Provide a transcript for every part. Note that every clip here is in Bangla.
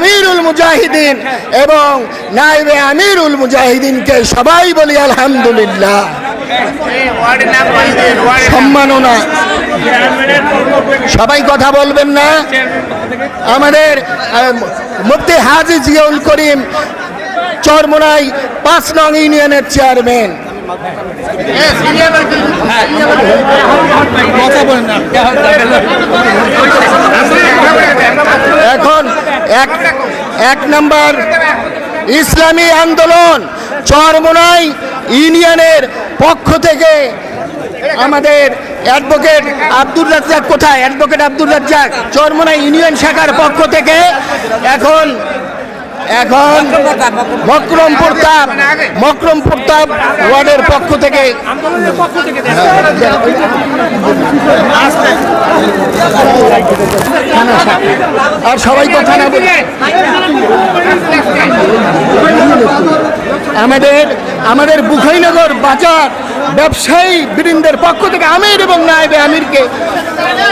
আমিরুল মুজাহিদিন এবং নাইবে আমিরুল মুজাহিদিনকে সবাই বলি আলহামদুলিল্লাহ। সম্মাননা। সবাই কথা বলবেন না। আমাদের মুফতি হাজি জিয়াউল করিম চরমোনাই পাঁচ নং ইউনিয়নের চেয়ারম্যান। এখন এক এক নম্বর, ইসলামী আন্দোলন চরমোনাই ইউনিয়নের পক্ষ থেকে আমাদের অ্যাডভোকেট আব্দুল রাজ্জাক কোথায়? অ্যাডভোকেট আব্দুল রাজ্জাক, চরমোনাই ইউনিয়ন শাখার পক্ষ থেকে এখন এখন মকরমপুর তাপ মকরমপুর তাপ ওয়ার্ডের পক্ষ থেকে। আর সবাই কথা না আমাদের আমাদের বুখাইনগর বাজার ব্যবসায়ী বৃন্দের পক্ষ থেকে আমির এবং নায়েবে আমিরকে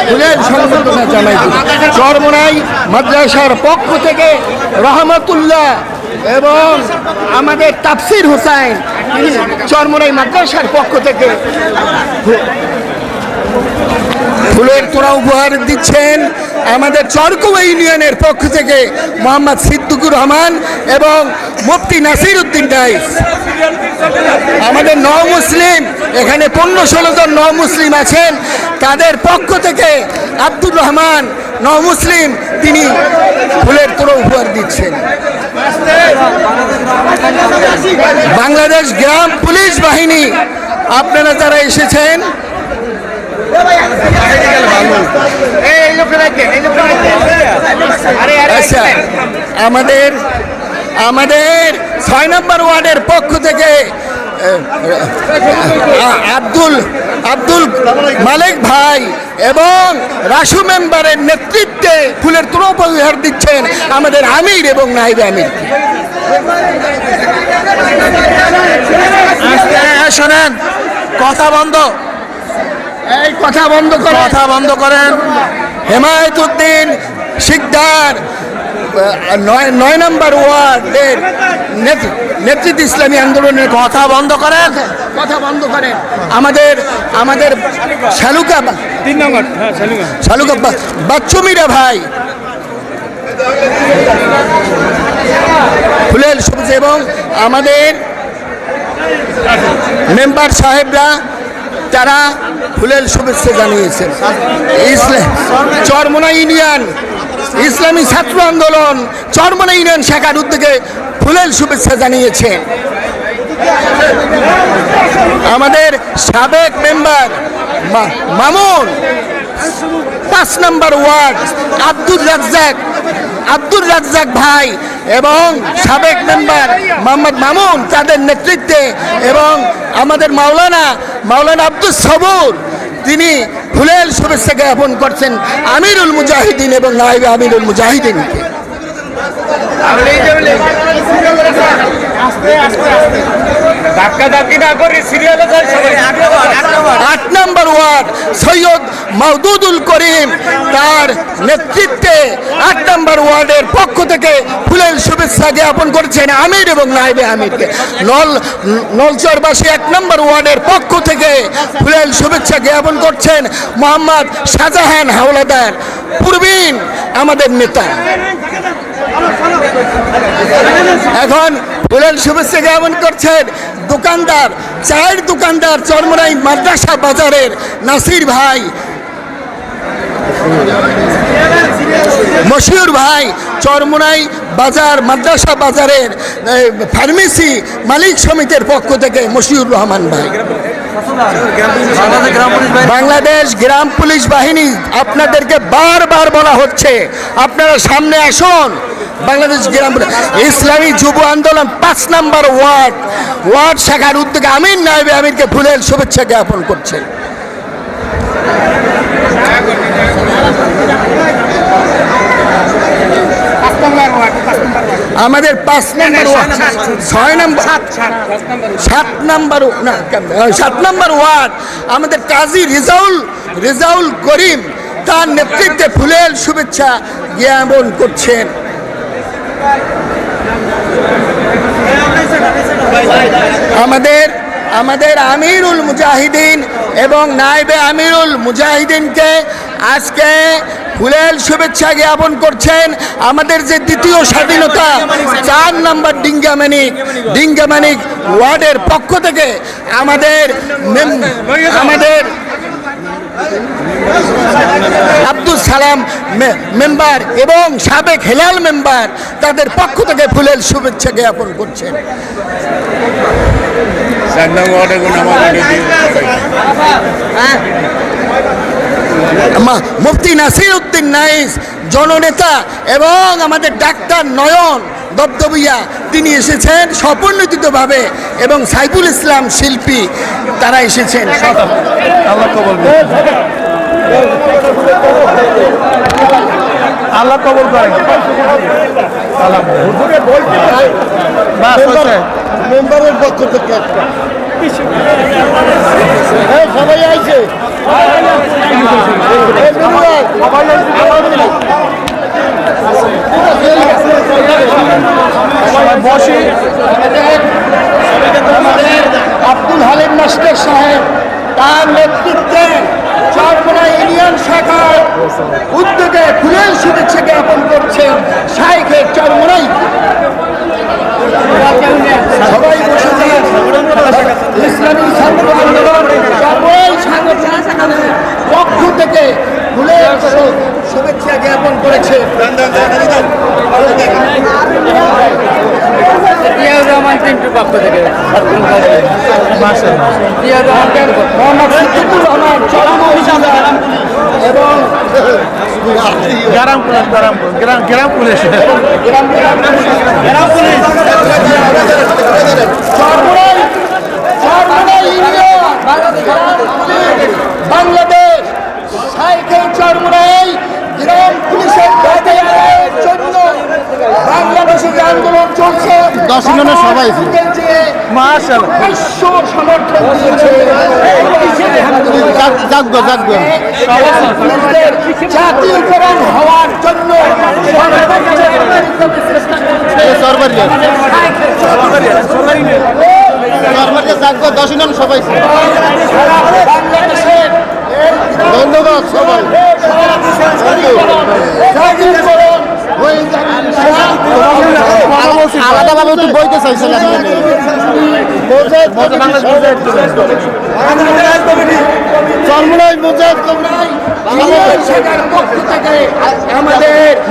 ফুলের সংবর্ধনা জানাই চরমোনাই মাদ্রাসার পক্ষ থেকে রহমতুল্লাহ এবং আমাদের তাফসির হোসাইন, চরমোনাই মাদ্রাসার পক্ষ থেকে ফুলের তোড়া উপহার দিচ্ছেন আমাদের চরকুয়া ইউনিয়নের পক্ষ থেকে মোহাম্মদ সিদ্দিকুর রহমান এবং মুফতি নাসির উদ্দিন ডাইস। আমাদের ন মুসলিম এখানে পনেরো ষোলো জন ন মুসলিম আছেন। তাদের পক্ষ থেকে আব্দুর রহমান ন মুসলিম তিনি ফুলের তোড়া উপহার দিচ্ছেন। বাংলাদেশ গ্রাম পুলিশ বাহিনী, আপনারা যারা এসেছেন আচ্ছা আমাদের আমাদের ছয় নম্বর ওয়ার্ডের পক্ষ থেকে আব্দুল আব্দুল মালিক ভাই এবং রাসু মেম্বারের নেতৃত্বে ফুলের তুলোপহার দিচ্ছেন আমাদের আমির এবং নাইব আমির। শোনেন, কথা বন্ধ। এই কথা বন্ধ করে কথা বন্ধ করেন। হেমায়তুদ্দিন শিকদার নয় নয় নম্বর ওয়ার্ডের নেত- নেতৃত্ব ইসলামী আন্দোলনের কথা বন্ধ করেন। কথা বন্ধ করেন। আমাদের আমাদের শালুকা তিন নম্বর হ্যাঁ শালুকা। শালুকা বাচ্চু মিরা ভাই। ফুলেল সবুজ এবং আমাদের মেম্বার সাহেবরা তারা ফুলেল শুভেচ্ছা জানিয়েছেন। ইসলাম চরমোনা ইউনিয়ন, ইসলামী ছাত্র আন্দোলন চরমোনা ইউনিয়ন শাখার উদ্যোগে ফুলেল শুভেচ্ছা জানিয়েছে। আমাদের সাবেক মেম্বার মামুন, পাঁচ নম্বর ওয়ার্ড আব্দুল রাজ্জাক আব্দুল রাজ্জাক ভাই এবং সাবেক মেম্বার মোহাম্মদ মামুন তাদের নেতৃত্বে এবং আমাদের মাওলানা মাওলানা আব্দুল সবুর তিনি ফুলেল শুভেচ্ছা জ্ঞাপন করছেন আমিরুল মুজাহিদিন এবং নাইব আমিরুল মুজাহিদিনকে। ধাক্কা ধাক্কি না করে সিরিয়ালে যাই সবাই। আট সৈয়দ মাহদুদুল করিম তার নেতৃত্বে আট নম্বর ওয়ার্ডের পক্ষ থেকে ফুলের শুভেচ্ছা জ্ঞাপন করেছেন আমির এবং নাইবে আমিরকে। নল, নলচরবাসী এক নম্বর ওয়ার্ডের পক্ষ থেকে ফুলের শুভেচ্ছা জ্ঞাপন করছেন মোহাম্মদ শাহজাহান হাওলাদার, পূর্বীন আমাদের নেতা। এখন ফুলের শুভেচ্ছা জ্ঞাপন করছেন দোকানদার, চায়ের দোকানদার চরমরাই মাদ্রাসা বাজারের নাসির ভাই। মশিউর ভাই চরমোনাই বাজার, মাদ্রাসা বাজারের ফার্মেসি মালিক সমিতির পক্ষ থেকে মশিউর রহমান ভাই। বাংলাদেশ গ্রাম পুলিশ বাহিনী আপনাদেরকে বারবার বলা হচ্ছে, আপনারা সামনে আসুন। বাংলাদেশ গ্রাম ইসলামী যুব আন্দোলন পাঁচ নাম্বার ওয়ার্ড ওয়ার্ড শাখার উদ্যোগে আমির নাইবে আমিরকে ভুলের শুভেচ্ছা জ্ঞাপন করছে আমাদের পাঁচ নম্বর ওয়ার্ড। ছয় নম্বর সাত নম্বর সাত নম্বর ওয়ার্ড। আমাদের কাজী রিজাউল রিজাউল করিম তার নেতৃত্বে ফুলের শুভেচ্ছা জ্ঞাপন করছেন। আমাদের আমাদের আমিরুল মুজাহিদিন এবং নাইবে আমিরুল মুজাহিদিনকে আজকে ফুলেল শুভেচ্ছা জ্ঞাপন করছেন আমাদের যে দ্বিতীয় স্বাধীনতা চার নম্বর ডিঙ্গামানিক ডিঙ্গামানিক ওয়ার্ডের পক্ষ থেকে আমাদের আমাদের আব্দুল সালাম মেম্বার এবং সাবেক হেলাল মেম্বার তাদের পক্ষ থেকে ফুলেল শুভেচ্ছা জ্ঞাপন করছেন। চার মুফতি নাসির উদ্দিন নাইস জননেতা এবং আমাদের ডাক্তার নয়ন দবদবিয়া তিনি এসেছেন স্বপরিণতিতভাবে এবং সাইফুল ইসলাম শিল্পী তারা এসেছেন। আল্লাহ কবল আল্লাহ করেন মেম্বারের পক্ষ থেকে সবাই আইছে। বসি আব্দুল হালিম মাস্টার সাহেব তার নেতৃত্বে চারকোনা ইউনিয়ন শাখার উদ্যোগে ফুলের শুভেচ্ছা জ্ঞাপন করছেন শাইখের চরমোনাই সবাই বসে যান। ইসলামী ছাত্র আন্দোলন চরমোনাই সাংগঠনিক পক্ষ থেকে ফুলের শু- শুভেচ্ছা জ্ঞাপন করেছে জিয়াউর রহমান পিন্টুর পক্ষ থেকে জিয়াউর রহমান মোহাম্মদ সিদ্দিকুর রহমান চরম এবং গ্রাম পুলিশ গ্রাম গ্রাম গ্রাম পুলিশ। চরমোনাই চরমোনাই বাংলাদেশ সাইকেল চরমোনাই গ্রাম পুলিশের দাবির জন্য বাংলাদেশে যে আন্দোলন চলছে। দশ সবাই মার্শাল বিশ্ব সমর্থন জাগবো জাগবো জাতীয়করণ হওয়ার জন্য সরকারি সরকারি দশ ইউনিয়ন সবাই ধন্যবাদ সবাই জাতীয়করণ হয়ে যাবে আলাদাভাবে একটু বইতে চাইছিলাম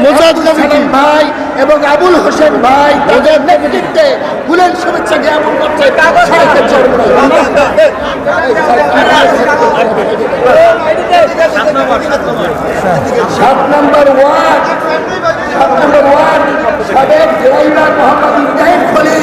মুজাহিদ কমিটি। ভাই এবং আবুল হোসেন ভাই তাদের নেতৃত্বে ফুলের শুভেচ্ছা জ্ঞাপন করছে সাইকেল চরমোনাই। সাত নম্বর ওয়ার্ড। সাবেক জেলাইবার মোহাম্মদ